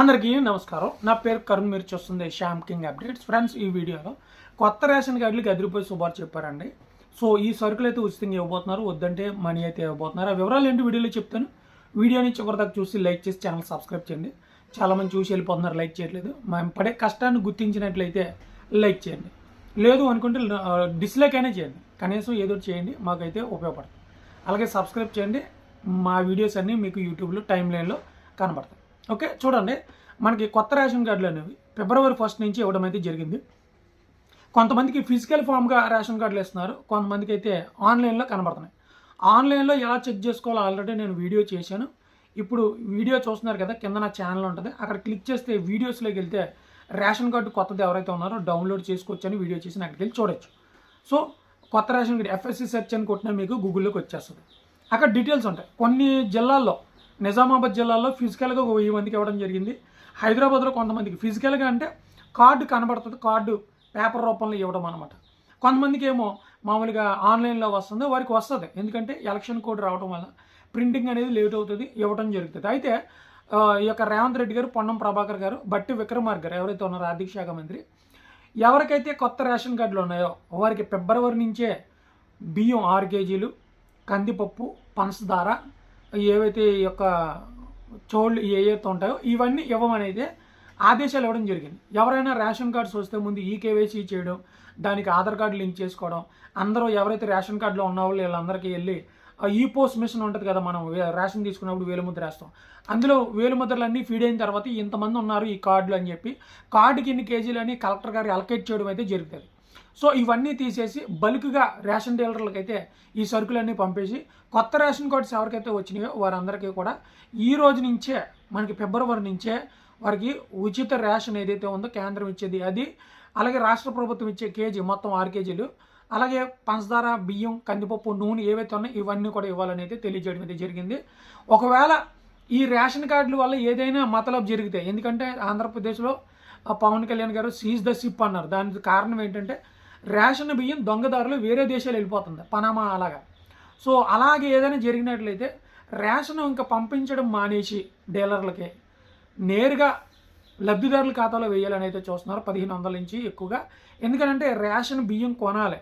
అందరికీ నమస్కారం. నా పేరు కరుణ్ మీరు చూస్తుంది శ్యామ్ కింగ్ అప్డేట్స్. ఫ్రెండ్స్ ఈ వీడియోలో కొత్త రేషన్ కార్డులకి అదిరిపోయి శుభార్ చెప్పారండి. సో ఈ సరుకులు అయితే ఉచితంగా ఇవ్వబోతున్నారు. వద్దంటే మనీ అయితే ఇవ్వబోతున్నారు. ఆ వివరాలు ఏంటి వీడియోలో చెప్తాను. వీడియోని చివరి దాకా చూసి లైక్ చేసి ఛానల్ సబ్స్క్రైబ్ చేయండి. చాలామంది చూసి వెళ్ళిపోతున్నారు లైక్ చేయట్లేదు. మేము పడే కష్టాన్ని గుర్తించినట్లయితే లైక్ చేయండి. లేదు అనుకుంటే డిస్లైక్ అయినా చేయండి. కనీసం ఏదో చేయండి మాకైతే ఉపయోగపడుతుంది. అలాగే సబ్స్క్రైబ్ చేయండి. మా వీడియోస్ అన్నీ మీకు యూట్యూబ్లో టైం లైన్లో కనబడతాయి. ఓకే చూడండి. మనకి కొత్త రేషన్ కార్డులు అనేవి ఫిబ్రవరి ఫస్ట్ నుంచి ఇవ్వడం అయితే జరిగింది. కొంతమందికి ఫిజికల్ ఫామ్గా రేషన్ కార్డులు ఇస్తున్నారు. కొంతమందికి అయితే ఆన్లైన్లో కనబడుతున్నాయి. ఆన్లైన్లో ఎలా చెక్ చేసుకోవాలో ఆల్రెడీ నేను వీడియో చేశాను. ఇప్పుడు వీడియో చూస్తున్నారు కదా కింద నా ఛానల్ ఉంటుంది. అక్కడ క్లిక్ చేస్తే వీడియోస్లోకి వెళ్తే రేషన్ కార్డు కొత్తది ఎవరైతే ఉన్నారో డౌన్లోడ్ చేసుకోవచ్చు అని వీడియో చేసి అక్కడికి వెళ్ళి చూడొచ్చు. సో కొత్త రేషన్ కార్డు ఎఫ్ఎస్సి సెర్చ్ అని కొట్టినా మీకు గూగుల్లోకి వచ్చేస్తుంది. అక్కడ డీటెయిల్స్ ఉంటాయి. కొన్ని జిల్లాల్లో నిజామాబాద్ జిల్లాలో ఫిజికల్గా ఒక వెయ్యి మందికి ఇవ్వడం జరిగింది. హైదరాబాద్లో కొంతమందికి ఫిజికల్గా అంటే కార్డు కనబడుతుంది కార్డు పేపర్ రూపంలో ఇవ్వడం అనమాట కొంతమందికి ఏమో మామూలుగా ఆన్లైన్లో వస్తుంది వారికి వస్తుంది. ఎందుకంటే ఎలక్షన్ కోడ్ రావడం వల్ల ప్రింటింగ్ అనేది లేట్ అవుతుంది ఇవ్వడం జరుగుతుంది. అయితే ఈ యొక్క రేవంత్ రెడ్డి గారు పొన్నం ప్రభాకర్ గారు బట్టి విక్రమార్ గారు ఎవరైతే ఉన్నారో ఆర్థిక శాఖ మంత్రి ఎవరికైతే కొత్త రేషన్ కార్డులు ఉన్నాయో వారికి ఫిబ్రవరి నుంచే బియ్యం ఆరు కేజీలు కందిపప్పు పనసదార ఏవైతే ఈ యొక్క చోళ్ళు ఏవైతే ఉంటాయో ఇవన్నీ ఇవ్వమనేది ఆదేశాలు ఇవ్వడం జరిగింది. ఎవరైనా రేషన్ కార్డ్స్ వస్తే ముందు ఈ కేవైసీ చేయడం దానికి ఆధార్ కార్డు లింక్ చేసుకోవడం అందరూ ఎవరైతే రేషన్ కార్డులో ఉన్న వాళ్ళు వీళ్ళందరికీ వెళ్ళి ఈ పోస్ట్ మిషన్ ఉంటుంది కదా మనం రేషన్ తీసుకున్నప్పుడు వేలుముద్ర వేస్తాం. అందులో వేలుముద్రలన్నీ ఫీడ్ అయిన తర్వాత ఇంతమంది ఉన్నారు ఈ కార్డులు అని చెప్పి కార్డుకి ఇన్ని కేజీలు అని కలెక్టర్ గారు అలకేట్ చేయడం అయితే జరుగుతుంది. సో ఇవన్నీ తీసేసి బల్క్గా రేషన్ డీలర్లకు అయితే ఈ సరుకులన్నీ పంపేసి కొత్త రేషన్ కార్డ్స్ ఎవరికైతే వచ్చినాయో వారందరికీ కూడా ఈ రోజు నుంచే మనకి ఫిబ్రవరి నుంచే వారికి ఉచిత రేషన్ ఏదైతే ఉందో కేంద్రం ఇచ్చేది అది అలాగే రాష్ట్ర ప్రభుత్వం ఇచ్చే కేజీ మొత్తం ఆరు కేజీలు అలాగే పంచదార బియ్యం కందిపప్పు నూనె ఏవైతే ఉన్నాయో ఇవన్నీ కూడా ఇవ్వాలని అయితే తెలియజేయడం అయితే జరిగింది. ఒకవేళ ఈ రేషన్ కార్డుల వల్ల ఏదైనా మతలబ్ జరిగితే ఎందుకంటే ఆంధ్రప్రదేశ్లో పవన్ కళ్యాణ్ గారు సీజ్ ద సిప్ అన్నారు. దానికి కారణం ఏంటంటే రేషన్ బియ్యం దొంగదారులు వేరే దేశాలు వెళ్ళిపోతుంది. పనామా అలాగా. సో అలాగే ఏదైనా జరిగినట్లయితే రేషన్ ఇంకా పంపించడం మానేసి డీలర్లకి నేరుగా లబ్ధిదారుల ఖాతాలో వేయాలని అయితే చూస్తున్నారు. పదిహేను వందల నుంచి ఎక్కువగా. ఎందుకంటే రేషన్ బియ్యం కొనాలి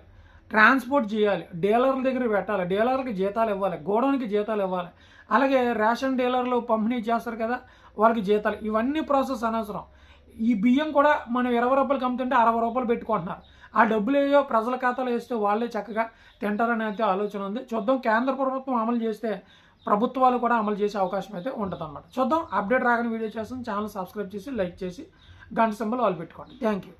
ట్రాన్స్పోర్ట్ చేయాలి డీలర్ల దగ్గర పెట్టాలి డీలర్కి జీతాలు ఇవ్వాలి గోడౌన్కి జీతాలు ఇవ్వాలి. అలాగే రేషన్ డీలర్లు పంపిణీ చేస్తారు కదా వాళ్ళకి జీతాలు. ఇవన్నీ ప్రాసెస్ అనవసరం. ఈ బియ్యం కూడా మనం ఇరవై రూపాయలు అమ్ముతుంటే అరవై రూపాయలు పెట్టుకుంటున్నారు. ఆ డబ్బులు ఏవో ప్రజల ఖాతాలో వేస్తే వాళ్ళే చక్కగా తింటారనే అయితే ఆలోచన ఉంది. చూద్దాం. కేంద్ర ప్రభుత్వం అమలు చేస్తే ప్రభుత్వాలు కూడా అమలు చేసే అవకాశం అయితే ఉంటుందన్నమాట. చూద్దాం. అప్డేట్ రాగానే వీడియో చేస్తాం. ఛానల్ సబ్స్క్రైబ్ చేసి లైక్ చేసి గంట సింబల్ వాళ్ళు పెట్టుకోండి. Thank you.